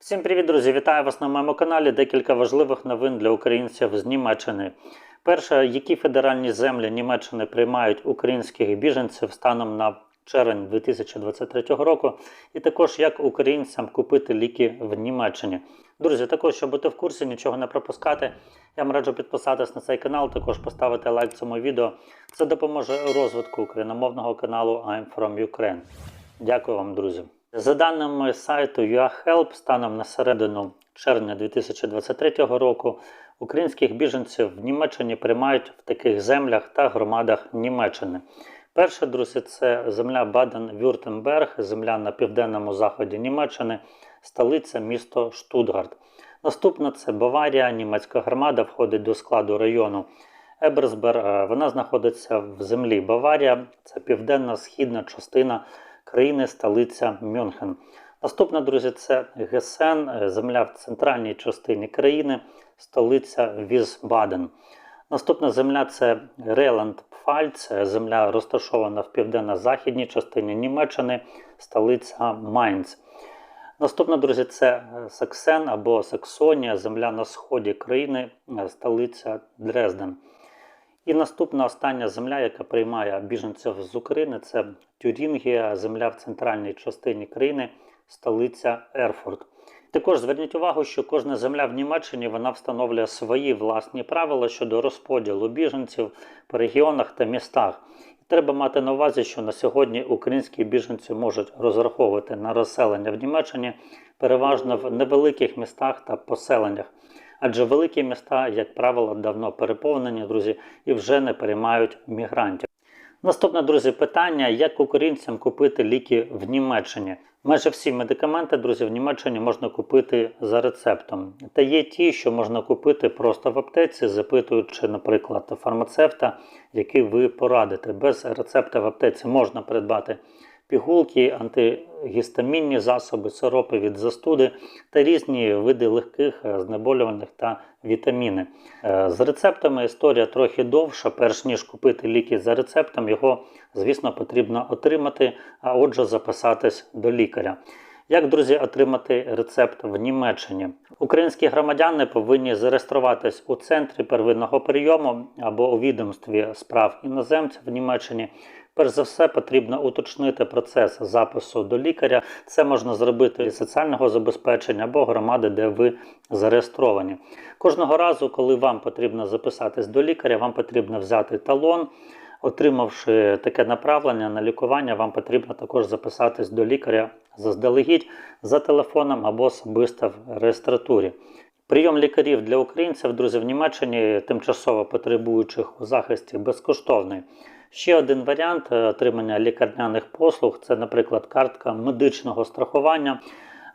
Всім привіт, друзі! Вітаю вас на моєму каналі. Декілька важливих новин для українців з Німеччини. Перше, які федеральні землі Німеччини приймають українських біженців станом на червень 2023 року, і також як українцям купити ліки в Німеччині. Друзі, також, щоб бути в курсі, нічого не пропускати, я вам раджу підписатись на цей канал, також поставити лайк цьому відео. Це допоможе розвитку україномовного каналу I'm from Ukraine. Дякую вам, друзі. За даними сайту UAHelp, станом на середину червня 2023 року українських біженців в Німеччині приймають в таких землях та громадах Німеччини. Перше, друзі, це земля Баден-Вюртемберг, земля на південному заході Німеччини, столиця місто Штутгарт. Наступна це Баварія, німецька громада входить до складу району Еберсбер. Е, Вона знаходиться в землі Баварія, це південна східна частина країни, столиця Мюнхен. Наступна, друзі, це Гесен, е, земля в центральній частині країни, столиця Візбаден. Наступна земля це Реланд Пфальц, е, земля розташована в південно-західній частині Німеччини, столиця Майнц. Наступна, друзі, це е, Саксен або Саксонія, земля на сході країни, столиця Дрезден. І наступна остання земля, яка приймає біженців з України, це Тюрінгія, земля в центральній частині країни, столиця Ерфурт. Також зверніть увагу, що кожна земля в Німеччині вона встановлює свої власні правила щодо розподілу біженців по регіонах та містах. Треба мати на увазі, що на сьогодні українські біженці можуть розраховувати на розселення в Німеччині переважно в невеликих містах та поселеннях. Адже великі міста, як правило, давно переповнені, друзі, і вже не приймають мігрантів. Наступне, друзі, питання: як українцям купити ліки в Німеччині? Майже всі медикаменти, друзі, в Німеччині можна купити за рецептом. Та є ті, що можна купити просто в аптеці, запитуючи, наприклад, фармацевта, який ви порадите. Без рецепта в аптеці можна придбати пігулки, антигістамінні засоби, сиропи від застуди та різні види легких е, знеболювальних та вітаміни. Е, З рецептами історія трохи довша, перш ніж купити ліки за рецептом, його, звісно, потрібно отримати, а отже, записатись до лікаря. Як, друзі, отримати рецепт в Німеччині? Українські громадяни повинні зареєструватись у центрі первинного прийому або у відомстві справ іноземців в Німеччині. Перш за все, потрібно уточнити процес запису до лікаря. Це можна зробити із соціального забезпечення або громади, де ви зареєстровані. Кожного разу, коли вам потрібно записатись до лікаря, вам потрібно взяти талон. Отримавши таке направлення на лікування, вам потрібно також записатись до лікаря заздалегідь за телефоном або особисто в реєстратурі. Прийом лікарів для українців, друзі, в Німеччині тимчасово потребуючих у захисті безкоштовний. Ще один варіант е, отримання лікарняних послуг це, наприклад, картка медичного страхування,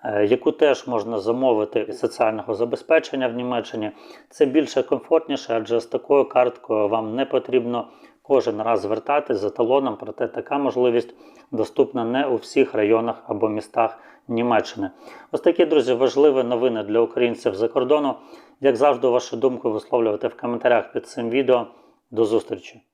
е, яку теж можна замовити із соціального забезпечення в Німеччині. Це більше комфортніше, адже з такою карткою вам не потрібно кожен раз звертатись за талоном, проте така можливість доступна не у всіх районах або містах Німеччини. Ось такі, друзі, важливі новини для українців за кордону. Як завжди, вашу думку висловлювати в коментарях під цим відео. До зустрічі!